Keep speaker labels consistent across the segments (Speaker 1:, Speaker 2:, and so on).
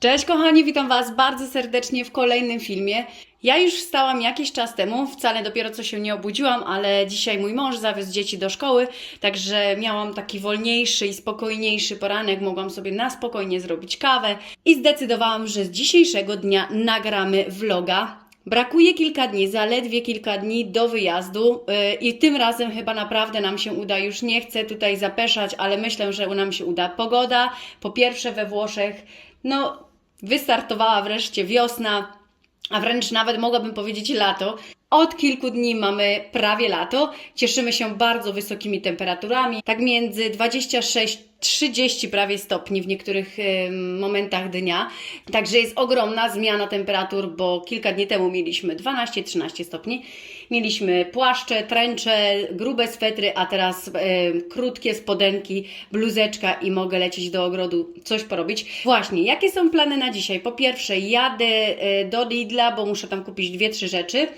Speaker 1: Cześć kochani, witam Was bardzo serdecznie w kolejnym filmie. Ja już wstałam jakiś czas temu, wcale dopiero co się nie obudziłam, ale dzisiaj mój mąż zawiózł dzieci do szkoły, także miałam taki wolniejszy i spokojniejszy poranek, mogłam sobie na spokojnie zrobić kawę i zdecydowałam, że z dzisiejszego dnia nagramy vloga. Brakuje kilka dni, zaledwie kilka dni do wyjazdu yy, i tym razem chyba naprawdę nam się uda. Już nie chcę tutaj zapeszać, ale myślę, że nam się uda. Pogoda, po pierwsze we Włoszech, no wystartowała wreszcie wiosna, a wręcz nawet mogłabym powiedzieć lato. Od kilku dni mamy prawie lato. Cieszymy się bardzo wysokimi temperaturami, tak między 26-30 prawie stopni w niektórych em, momentach dnia. Także jest ogromna zmiana temperatur, bo kilka dni temu mieliśmy 12-13 stopni. Mieliśmy płaszcze, tręcze, grube swetry, a teraz em, krótkie spodenki, bluzeczka i mogę lecieć do ogrodu coś porobić. Właśnie, jakie są plany na dzisiaj? Po pierwsze, jadę e, do Lidla, bo muszę tam kupić dwie, trzy rzeczy.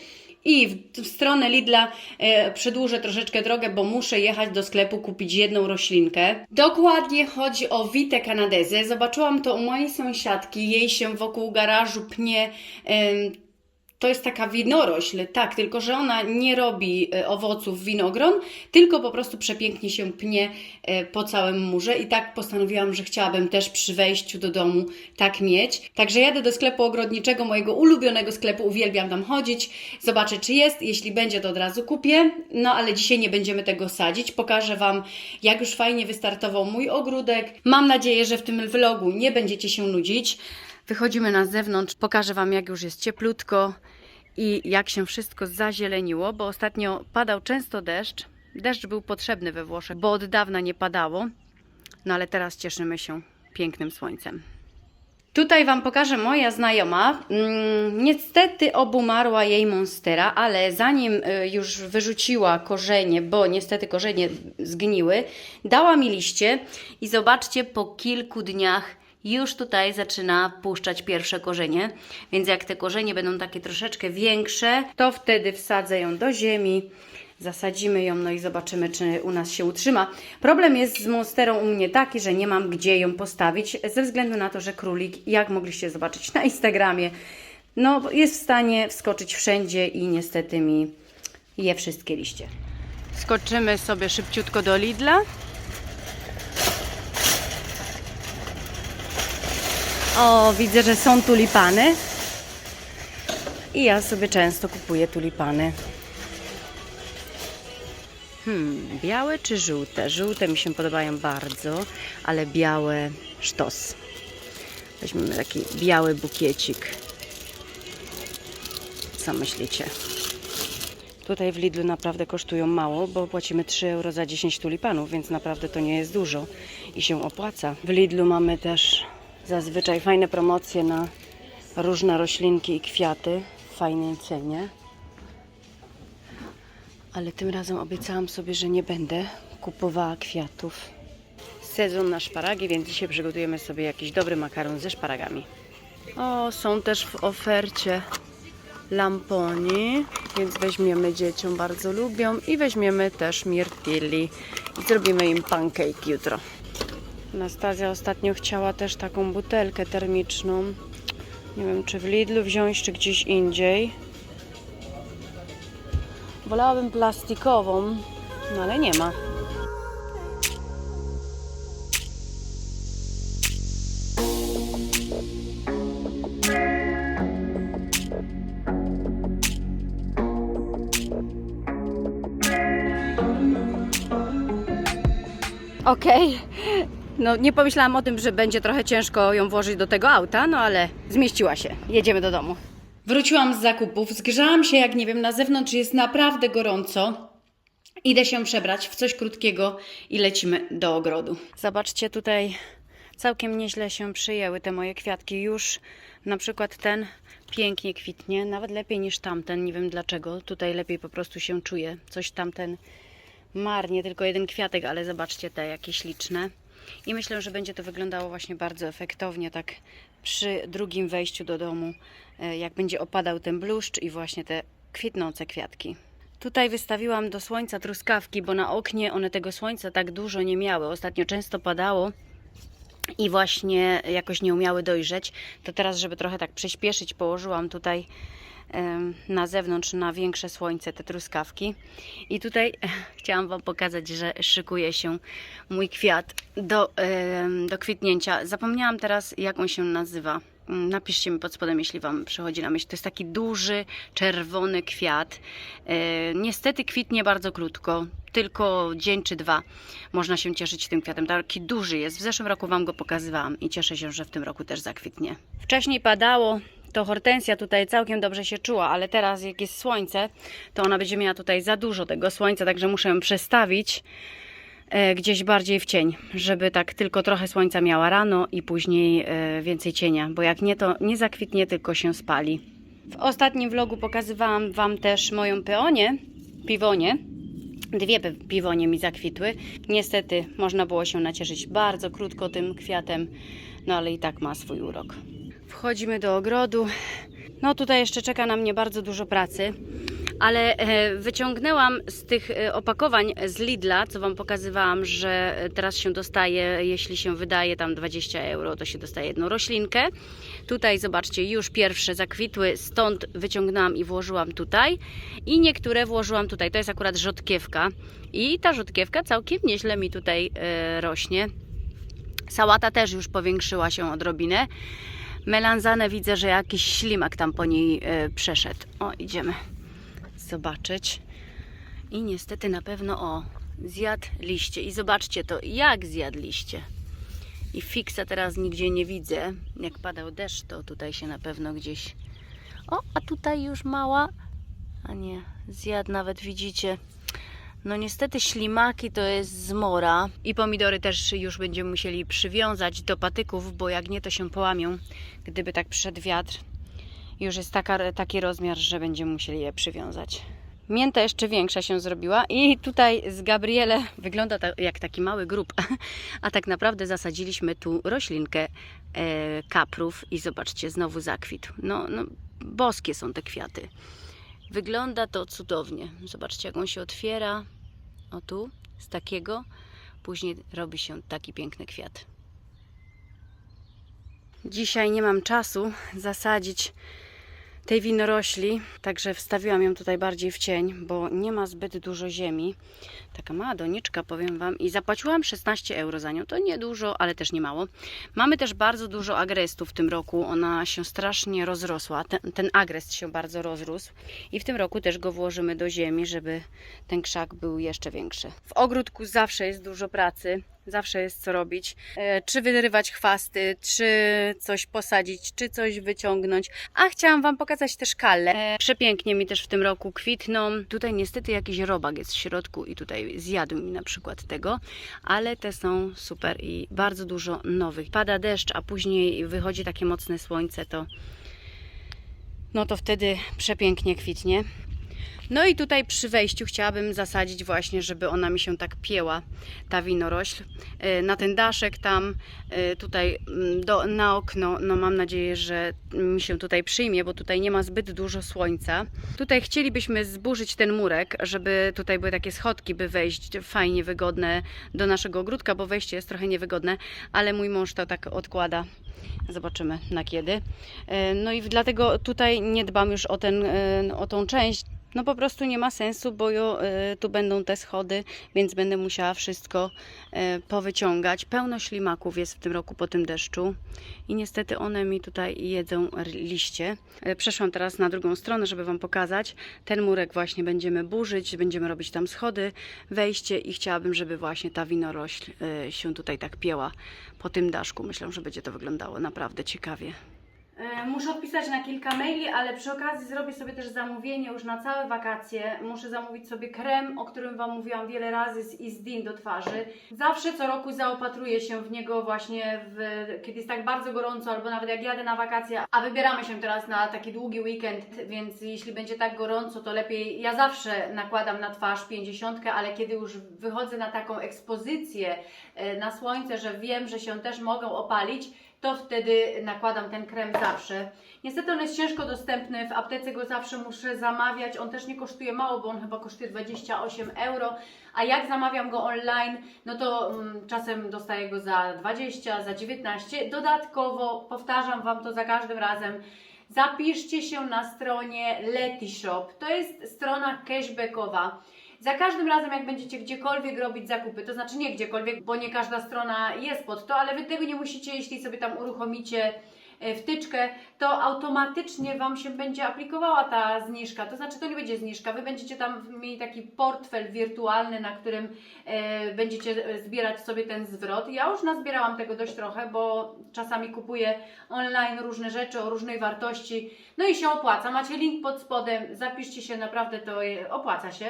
Speaker 1: I w, stronę Lidla e, przedłużę troszeczkę drogę, bo muszę jechać do sklepu kupić jedną roślinkę. Dokładnie chodzi o Witę Canadezę. Zobaczyłam to u mojej sąsiadki. Jej się wokół garażu pnie. em, to jest taka winorośl, tak, tylko że ona nie robi e, owoców winogron, tylko po prostu przepięknie się pnie e, po całym murze. I tak postanowiłam, że chciałabym też przy wejściu do domu tak mieć. Także jadę do sklepu ogrodniczego, mojego ulubionego sklepu, uwielbiam tam chodzić, zobaczę czy jest, jeśli będzie to od razu kupię, no ale dzisiaj nie będziemy tego sadzić, pokażę Wam jak już fajnie wystartował mój ogródek. Mam nadzieję, że w tym vlogu nie będziecie się nudzić. Wychodzimy na zewnątrz, pokażę Wam jak już jest cieplutko i jak się wszystko zazieleniło, bo ostatnio padał często deszcz. Deszcz był potrzebny we Włoszech, bo od dawna nie padało. No ale teraz cieszymy się pięknym słońcem. Tutaj Wam pokażę moja znajoma. Mm, niestety obumarła jej monstera, ale zanim y, już wyrzuciła korzenie, bo niestety korzenie zgniły, dała mi liście i zobaczcie, po kilku dniach już tutaj zaczyna puszczać pierwsze korzenie. Więc jak te korzenie będą takie troszeczkę większe, to wtedy wsadzę ją do ziemi. Zasadzimy ją, no i zobaczymy, czy u nas się utrzyma. Problem jest z monsterą u mnie taki, że nie mam gdzie ją postawić, ze względu na to, że królik, jak mogliście zobaczyć na Instagramie, no jest w stanie wskoczyć wszędzie i niestety mi je wszystkie liście. Skoczymy sobie szybciutko do Lidla. O, widzę, że są tulipany. I ja sobie często kupuję tulipany. Hmm, białe czy żółte? Żółte mi się podobają bardzo, ale białe sztos. Weźmiemy taki biały bukiecik. Co myślicie? Tutaj w Lidlu naprawdę kosztują mało, bo płacimy 3 euro za 10 tulipanów, więc naprawdę to nie jest dużo i się opłaca. W Lidlu mamy też zazwyczaj fajne promocje na różne roślinki i kwiaty w fajnej cenie. Ale tym razem obiecałam sobie, że nie będę kupowała kwiatów. Sezon na szparagi, więc dzisiaj przygotujemy sobie jakiś dobry makaron ze szparagami. O, są też w ofercie lamponi, więc weźmiemy dzieciom, bardzo lubią i weźmiemy też mirtilli i zrobimy im pancake jutro. Anastazja ostatnio chciała też taką butelkę termiczną. Nie wiem, czy w Lidlu wziąć, czy gdzieś indziej. Wolałabym plastikową, no ale nie ma. Okej. No nie pomyślałam o tym, że będzie trochę ciężko ją włożyć do tego auta, no ale zmieściła się. Jedziemy do domu. Wróciłam z zakupów, zgrzałam się jak nie wiem, na zewnątrz jest naprawdę gorąco. Idę się przebrać w coś krótkiego i lecimy do ogrodu. Zobaczcie, tutaj całkiem nieźle się przyjęły te moje kwiatki. Już na przykład ten pięknie kwitnie, nawet lepiej niż tamten. Nie wiem dlaczego. Tutaj lepiej po prostu się czuje. Coś tamten marnie, tylko jeden kwiatek, ale zobaczcie te jakie śliczne. I myślę, że będzie to wyglądało właśnie bardzo efektownie, tak przy drugim wejściu do domu, e, jak będzie opadał ten bluszcz i właśnie te kwitnące kwiatki. Tutaj wystawiłam do słońca truskawki, bo na oknie one tego słońca tak dużo nie miały. Ostatnio często padało i właśnie jakoś nie umiały dojrzeć. To teraz, żeby trochę tak przyspieszyć, położyłam tutaj na zewnątrz na większe słońce te truskawki. I tutaj chciałam Wam pokazać, że szykuje się mój kwiat do, do kwitnięcia. Zapomniałam teraz, jak on się nazywa. Mm, Napiszcie mi pod spodem, jeśli Wam przychodzi na myśl. To jest taki duży, czerwony kwiat. E, niestety kwitnie bardzo krótko, tylko dzień czy dwa można się cieszyć tym kwiatem. Taki duży jest. W zeszłym roku Wam go pokazywałam i cieszę się, że w tym roku też zakwitnie. Wcześniej padało, to hortensja tutaj całkiem dobrze się czuła, ale teraz jak jest słońce, to ona będzie miała tutaj za dużo tego słońca, także muszę ją przestawić e, gdzieś bardziej w cień, żeby tak tylko trochę słońca miała rano i później e, więcej cienia, bo jak nie, to nie zakwitnie, tylko się spali. W ostatnim vlogu pokazywałam Wam też moją peonię, piwonie. Dwie pi- piwonie mi zakwitły. Niestety można było się nacieszyć bardzo krótko tym kwiatem, no ale i tak ma swój urok. Wchodzimy do ogrodu. No tutaj jeszcze czeka na mnie bardzo dużo pracy, ale e, wyciągnęłam z tych e, opakowań z Lidla, co Wam pokazywałam, że e, teraz się dostaje, jeśli się wydaje tam 20 euro, to się dostaje jedną roślinkę. Tutaj zobaczcie, już pierwsze zakwitły, stąd wyciągnęłam i włożyłam tutaj. I niektóre włożyłam tutaj. To jest akurat rzodkiewka. I ta rzodkiewka całkiem nieźle mi tutaj rośnie. Sałata też już powiększyła się odrobinę. Melanzanę widzę, że jakiś ślimak tam po niej e, przeszedł. O, idziemy zobaczyć. I niestety na pewno, o, zjadł liście. I zobaczcie to, jak zjadł liście. I fiksa teraz nigdzie nie widzę. Jak padał deszcz, to tutaj się na pewno gdzieś. O, a tutaj już mała. A nie, zjadł nawet, widzicie. No niestety ślimaki to jest zmora i pomidory też już będziemy musieli przywiązać do patyków, bo jak nie to się połamią, gdyby tak przyszedł wiatr. Już jest taka, taki rozmiar, że będziemy musieli je przywiązać. Mięta jeszcze większa się zrobiła i tutaj z Gabriele wygląda ta, jak taki mały grób, a tak naprawdę zasadziliśmy tu roślinkę e, kaprów i zobaczcie, znowu zakwitł. No, no, boskie są te kwiaty. Wygląda to cudownie. Zobaczcie, jak on się otwiera. O tu, z takiego. Później robi się taki piękny kwiat. Dzisiaj nie mam czasu zasadzić tej winorośli, także wstawiłam ją tutaj bardziej w cień, bo nie ma zbyt dużo ziemi. Taka mała doniczka, powiem Wam, i zapłaciłam 16 euro za nią. To nie dużo, ale też nie mało. Mamy też bardzo dużo agrestu w tym roku. Ona się strasznie rozrosła. Ten, ten agrest się bardzo rozrósł i w tym roku też go włożymy do ziemi, żeby ten krzak był jeszcze większy. W ogródku zawsze jest dużo pracy. Zawsze jest co robić. E, czy wyrywać chwasty, czy coś posadzić, czy coś wyciągnąć. A chciałam Wam pokazać też kale. E, przepięknie mi też w tym roku kwitną. Tutaj niestety jakiś robak jest w środku i tutaj zjadł mi na przykład tego, ale te są super i bardzo dużo nowych. Pada deszcz, a później wychodzi takie mocne słońce, to no to wtedy przepięknie kwitnie. No i tutaj przy wejściu chciałabym zasadzić właśnie, żeby ona mi się tak pieła, ta winorośl. E, Na ten daszek tam, e, tutaj mm, do, na okno, no mam nadzieję, że mi się tutaj przyjmie, bo tutaj nie ma zbyt dużo słońca. Tutaj chcielibyśmy zburzyć ten murek, żeby tutaj były takie schodki, by wejść fajnie, wygodne do naszego ogródka, bo wejście jest trochę niewygodne, ale mój mąż to tak odkłada. Zobaczymy na kiedy. E, No i dlatego tutaj nie dbam już o, ten, o tą część. No po prostu nie ma sensu, bo jo, e, tu będą te schody, więc będę musiała wszystko e, powyciągać. Pełno ślimaków jest w tym roku po tym deszczu i niestety one mi tutaj jedzą liście. E, Przeszłam teraz na drugą stronę, żeby Wam pokazać. Ten murek właśnie będziemy burzyć, będziemy robić tam schody, wejście i chciałabym, żeby właśnie ta winorośl się tutaj tak pieła po tym daszku. Myślę, że będzie to wyglądało naprawdę ciekawie. E, Muszę odpisać na kilka maili, ale przy okazji zrobię sobie też zamówienie już na całe wakacje. Muszę zamówić sobie krem, o którym Wam mówiłam wiele razy z Isdin do twarzy. Zawsze co roku zaopatruję się w niego właśnie, w, kiedy jest tak bardzo gorąco, albo nawet jak jadę na wakacje, a wybieramy się teraz na taki długi weekend, więc jeśli będzie tak gorąco, to lepiej. Ja zawsze nakładam na twarz 50, ale kiedy już wychodzę na taką ekspozycję e, na słońce, że wiem, że się też mogą opalić, to wtedy nakładam ten krem zawsze. Niestety on jest ciężko dostępny, w aptece go zawsze muszę zamawiać. On też nie kosztuje mało, bo on chyba kosztuje 28 euro, a jak zamawiam go online, no to mm, czasem dostaję go za 20, za 19. Dodatkowo powtarzam Wam to za każdym razem. Zapiszcie się na stronie Letishop. To jest strona cashbackowa. Za każdym razem, jak będziecie gdziekolwiek robić zakupy, to znaczy nie gdziekolwiek, bo nie każda strona jest pod to, ale Wy tego nie musicie, jeśli sobie tam uruchomicie e, wtyczkę, to automatycznie Wam się będzie aplikowała ta zniżka. To znaczy, to nie będzie zniżka. Wy będziecie tam mieli taki portfel wirtualny, na którym e, będziecie e, zbierać sobie ten zwrot. Ja już nazbierałam tego dość trochę, bo czasami kupuję online różne rzeczy o różnej wartości. No i się opłaca. Macie link pod spodem, zapiszcie się, naprawdę to opłaca się.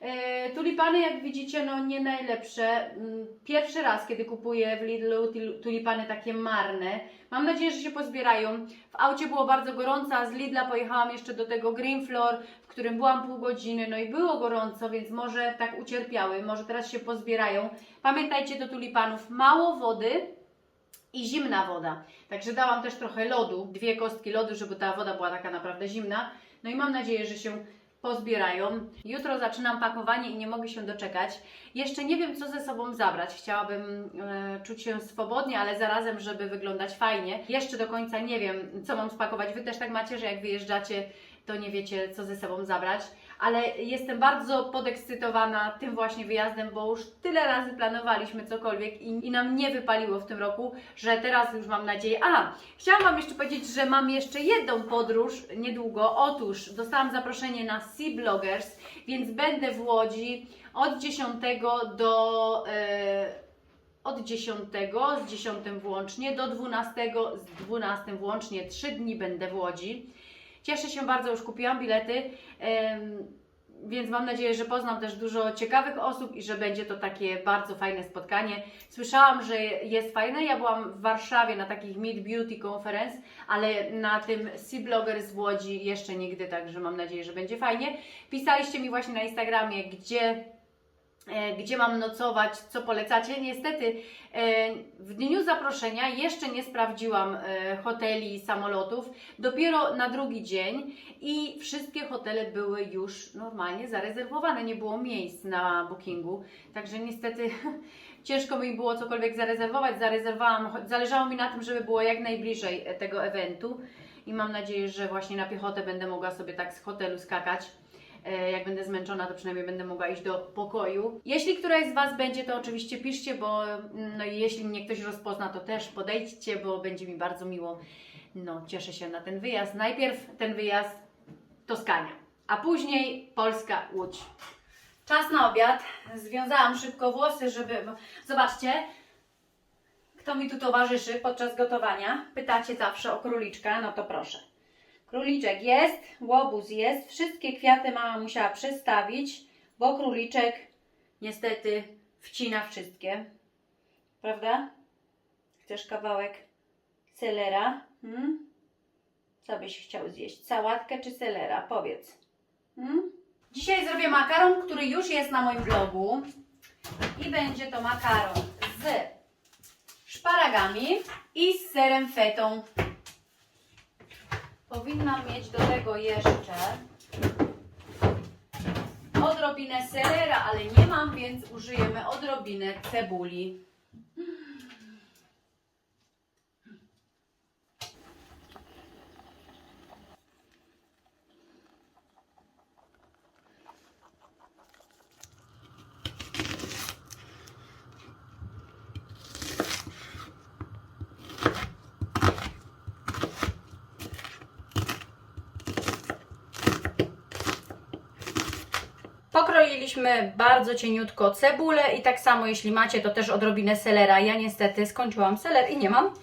Speaker 1: E, tulipany, jak widzicie, no nie najlepsze. Mm, Pierwszy raz, kiedy kupuję w Lidlu tulipany takie marne. Mam nadzieję, że się pozbierają. W aucie było bardzo gorąco, a z Lidla pojechałam jeszcze do tego Green Floor, w którym byłam pół godziny, no i było gorąco, więc może tak ucierpiały, może teraz się pozbierają. Pamiętajcie do tulipanów, mało wody, i zimna woda. Także dałam też trochę lodu, dwie kostki lodu, żeby ta woda była taka naprawdę zimna. No i mam nadzieję, że się pozbierają. Jutro zaczynam pakowanie i nie mogę się doczekać. Jeszcze nie wiem, co ze sobą zabrać. Chciałabym e, czuć się swobodnie, ale zarazem, żeby wyglądać fajnie. Jeszcze do końca nie wiem, co mam spakować. Wy też tak macie, że jak wyjeżdżacie, to nie wiecie, co ze sobą zabrać. Ale jestem bardzo podekscytowana tym właśnie wyjazdem, bo już tyle razy planowaliśmy cokolwiek i, i nam nie wypaliło w tym roku, że teraz już mam nadzieję. A, chciałam Wam jeszcze powiedzieć, że mam jeszcze jedną podróż niedługo. Otóż dostałam zaproszenie na Sea Bloggers, więc będę w Łodzi od 10 do. E, od 10, z 10 włącznie do 12, z 12 włącznie 3 dni będę w Łodzi. Cieszę się bardzo, już kupiłam bilety, więc mam nadzieję, że poznam też dużo ciekawych osób i że będzie to takie bardzo fajne spotkanie. Słyszałam, że jest fajne. Ja byłam w Warszawie na takich Meet Beauty Conference, ale na tym Sea Blogger z Łodzi jeszcze nigdy, także mam nadzieję, że będzie fajnie. Pisaliście mi właśnie na Instagramie, gdzie gdzie mam nocować, co polecacie. Niestety e, w dniu zaproszenia jeszcze nie sprawdziłam e, hoteli i samolotów, dopiero na drugi dzień i wszystkie hotele były już normalnie zarezerwowane, nie było miejsc na bookingu, także niestety ciężko mi było cokolwiek zarezerwować. Zarezerwowałam, zależało mi na tym, żeby było jak najbliżej e, tego eventu i mam nadzieję, że właśnie na piechotę będę mogła sobie tak z hotelu skakać. E, Jak będę zmęczona, to przynajmniej będę mogła iść do pokoju. Jeśli któraś z Was będzie, to oczywiście piszcie, bo mm, no i jeśli mnie ktoś rozpozna, to też podejdźcie, bo będzie mi bardzo miło. No, cieszę się na ten wyjazd. Najpierw ten wyjazd Toskania, a później Polska Łódź. Czas na obiad. Związałam szybko włosy, żeby. Zobaczcie, kto mi tu towarzyszy podczas gotowania. Pytacie zawsze o króliczka, no to proszę. Króliczek jest, łobuz jest, wszystkie kwiaty mama musiała przestawić, bo króliczek niestety wcina wszystkie. Prawda? Chcesz kawałek selera? Hmm? Co byś chciał zjeść? Sałatkę czy selera? Powiedz. Hmm? Dzisiaj zrobię makaron, który już jest na moim blogu. I będzie to makaron z szparagami i z serem fetą. Powinnam mieć do tego jeszcze odrobinę selera, ale nie mam, więc użyjemy odrobinę cebuli. Pokroiliśmy bardzo cieniutko cebulę i tak samo jeśli macie, to też odrobinę selera. Ja niestety skończyłam seler i nie mam.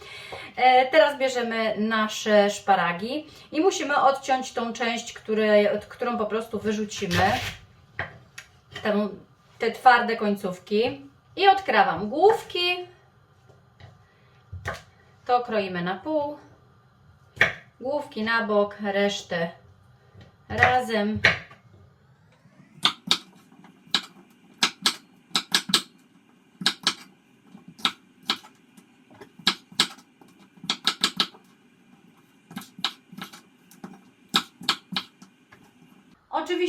Speaker 1: E, teraz bierzemy nasze szparagi i musimy odciąć tą część, które, którą po prostu wyrzucimy. Te twarde końcówki. I odkrawam główki. To kroimy na pół. Główki na bok, resztę razem.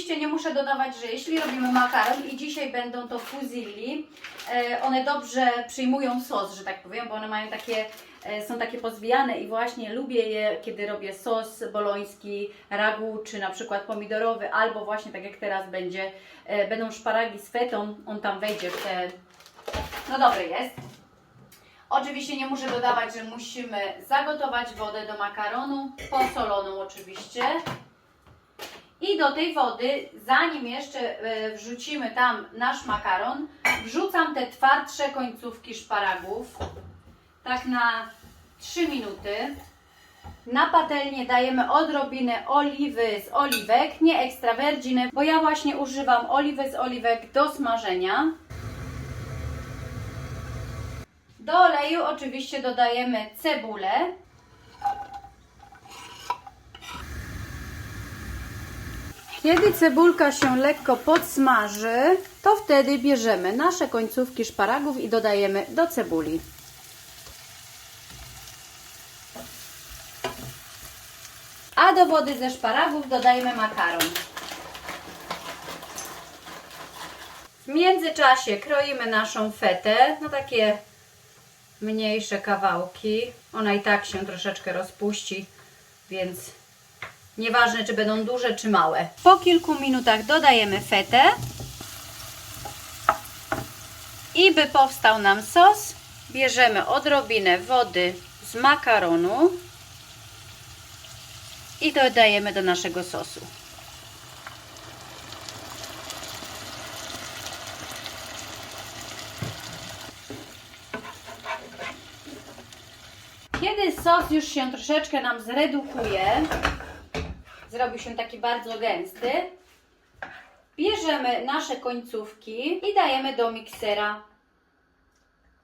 Speaker 1: Oczywiście nie muszę dodawać, że jeśli robimy makaron i dzisiaj będą to fusilli, e, one dobrze przyjmują sos, że tak powiem, bo one mają takie, e, są takie pozwijane i właśnie lubię je, kiedy robię sos boloński, ragu, czy na przykład pomidorowy, albo właśnie tak jak teraz będzie, e, będą szparagi z fetą, on tam wejdzie w te... No dobry jest. Oczywiście nie muszę dodawać, że musimy zagotować wodę do makaronu, posoloną oczywiście. I do tej wody, zanim jeszcze e, wrzucimy tam nasz makaron, wrzucam te twardsze końcówki szparagów, tak na 3 minuty. Na patelnię dajemy odrobinę oliwy z oliwek, nie virgin, bo ja właśnie używam oliwy z oliwek do smażenia. Do oleju oczywiście dodajemy cebulę. Kiedy cebulka się lekko podsmaży, to wtedy bierzemy nasze końcówki szparagów i dodajemy do cebuli. A do wody ze szparagów dodajemy makaron. W międzyczasie kroimy naszą fetę na takie mniejsze kawałki. Ona i tak się troszeczkę rozpuści, więc nieważne czy będą duże czy małe. Po kilku minutach dodajemy fetę. I by powstał nam sos, bierzemy odrobinę wody z makaronu i dodajemy do naszego sosu. Kiedy sos już się troszeczkę nam zredukuje, zrobi się taki bardzo gęsty, bierzemy nasze końcówki i dajemy do miksera.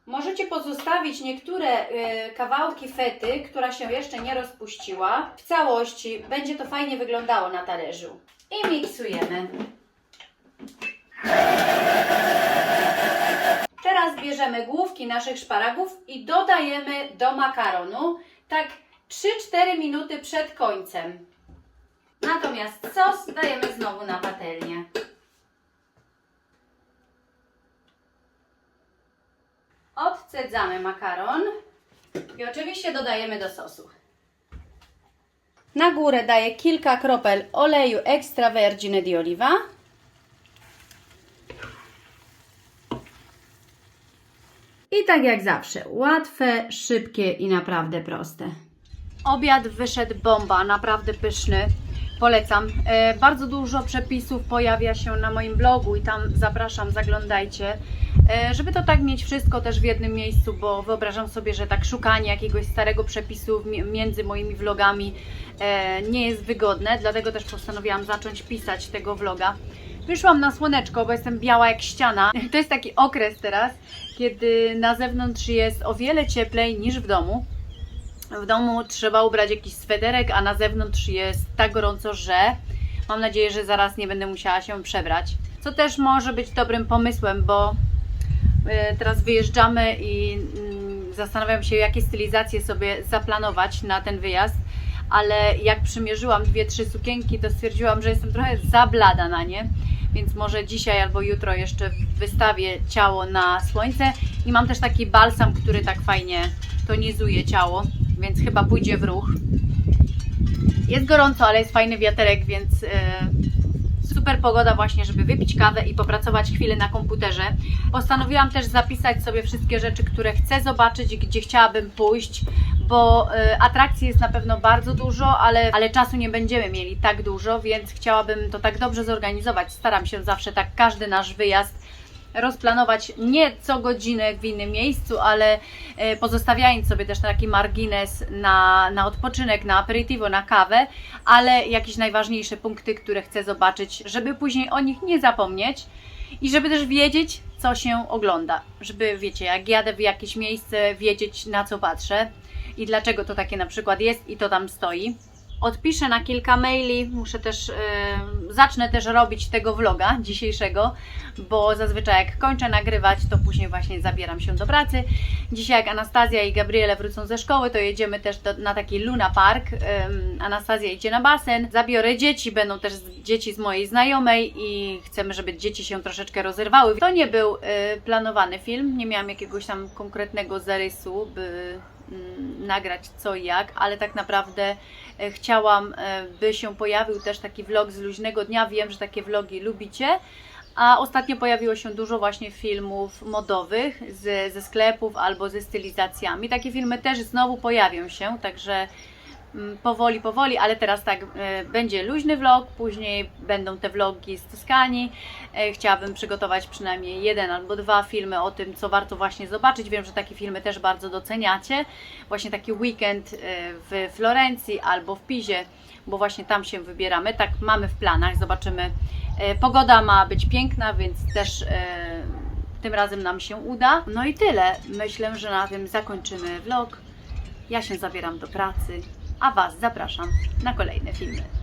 Speaker 1: Możecie pozostawić niektóre y, kawałki fety, która się jeszcze nie rozpuściła. W całości będzie to fajnie wyglądało na talerzu. I miksujemy. Teraz bierzemy główki naszych szparagów i dodajemy do makaronu, tak 3-4 minuty przed końcem. Natomiast sos dajemy znowu na patelnię. Odcedzamy makaron i oczywiście dodajemy do sosu. Na górę daję kilka kropel oleju extra vergine di oliva. I tak jak zawsze, łatwe, szybkie i naprawdę proste. Obiad wyszedł bomba, naprawdę pyszny. Polecam. E, bardzo dużo przepisów pojawia się na moim blogu i tam zapraszam, zaglądajcie. E, żeby to tak mieć wszystko też w jednym miejscu, bo wyobrażam sobie, że tak szukanie jakiegoś starego przepisu mi- między moimi vlogami e, nie jest wygodne, dlatego też postanowiłam zacząć pisać tego vloga. Wyszłam na słoneczko, bo jestem biała jak ściana. To jest taki okres teraz, kiedy na zewnątrz jest o wiele cieplej niż w domu. W domu trzeba ubrać jakiś swederek, a na zewnątrz jest tak gorąco, że mam nadzieję, że zaraz nie będę musiała się przebrać. Co też może być dobrym pomysłem, bo y, teraz wyjeżdżamy i mm, zastanawiam się, jakie stylizacje sobie zaplanować na ten wyjazd. Ale jak przymierzyłam dwie, trzy sukienki, to stwierdziłam, że jestem trochę za blada na nie. Więc może dzisiaj albo jutro jeszcze wystawię ciało na słońce. I mam też taki balsam, który tak fajnie tonizuje ciało, więc chyba pójdzie w ruch. Jest gorąco, ale jest fajny wiaterek, więc e, super pogoda właśnie, żeby wypić kawę i popracować chwilę na komputerze. Postanowiłam też zapisać sobie wszystkie rzeczy, które chcę zobaczyć gdzie chciałabym pójść, bo e, atrakcji jest na pewno bardzo dużo, ale, ale czasu nie będziemy mieli tak dużo, więc chciałabym to tak dobrze zorganizować. Staram się zawsze tak każdy nasz wyjazd rozplanować nie co godzinę w innym miejscu, ale e, pozostawiając sobie też taki margines na, na odpoczynek, na aperitivo, na kawę, ale jakieś najważniejsze punkty, które chcę zobaczyć, żeby później o nich nie zapomnieć i żeby też wiedzieć, co się ogląda. Żeby, wiecie, jak jadę w jakieś miejsce, wiedzieć na co patrzę i dlaczego to takie na przykład jest i to tam stoi. Odpiszę na kilka maili. Muszę też, e, zacznę też robić tego vloga dzisiejszego, bo zazwyczaj jak kończę nagrywać, to później właśnie zabieram się do pracy. Dzisiaj jak Anastazja i Gabriele wrócą ze szkoły, to jedziemy też do, na taki Luna Park. Em, Anastazja idzie na basen. Zabiorę dzieci, będą też dzieci z mojej znajomej i chcemy, żeby dzieci się troszeczkę rozerwały. To nie był e, planowany film, nie miałam jakiegoś tam konkretnego zarysu, by nagrać co i jak, ale tak naprawdę e, chciałam, e, by się pojawił też taki vlog z luźnego dnia. Wiem, że takie vlogi lubicie. A ostatnio pojawiło się dużo właśnie filmów modowych z, ze sklepów albo ze stylizacjami. Takie filmy też znowu pojawią się, także mm, powoli, powoli, ale teraz tak, e, będzie luźny vlog, później będą te vlogi z Toskanii. E, Chciałabym przygotować przynajmniej jeden albo dwa filmy o tym, co warto właśnie zobaczyć. Wiem, że takie filmy też bardzo doceniacie. Właśnie taki weekend e, w Florencji albo w Pizie, bo właśnie tam się wybieramy. Tak mamy w planach, zobaczymy. Pogoda ma być piękna, więc też tym razem nam się uda. No i tyle. Myślę, że na tym zakończymy vlog. Ja się zabieram do pracy, a Was zapraszam na kolejne filmy.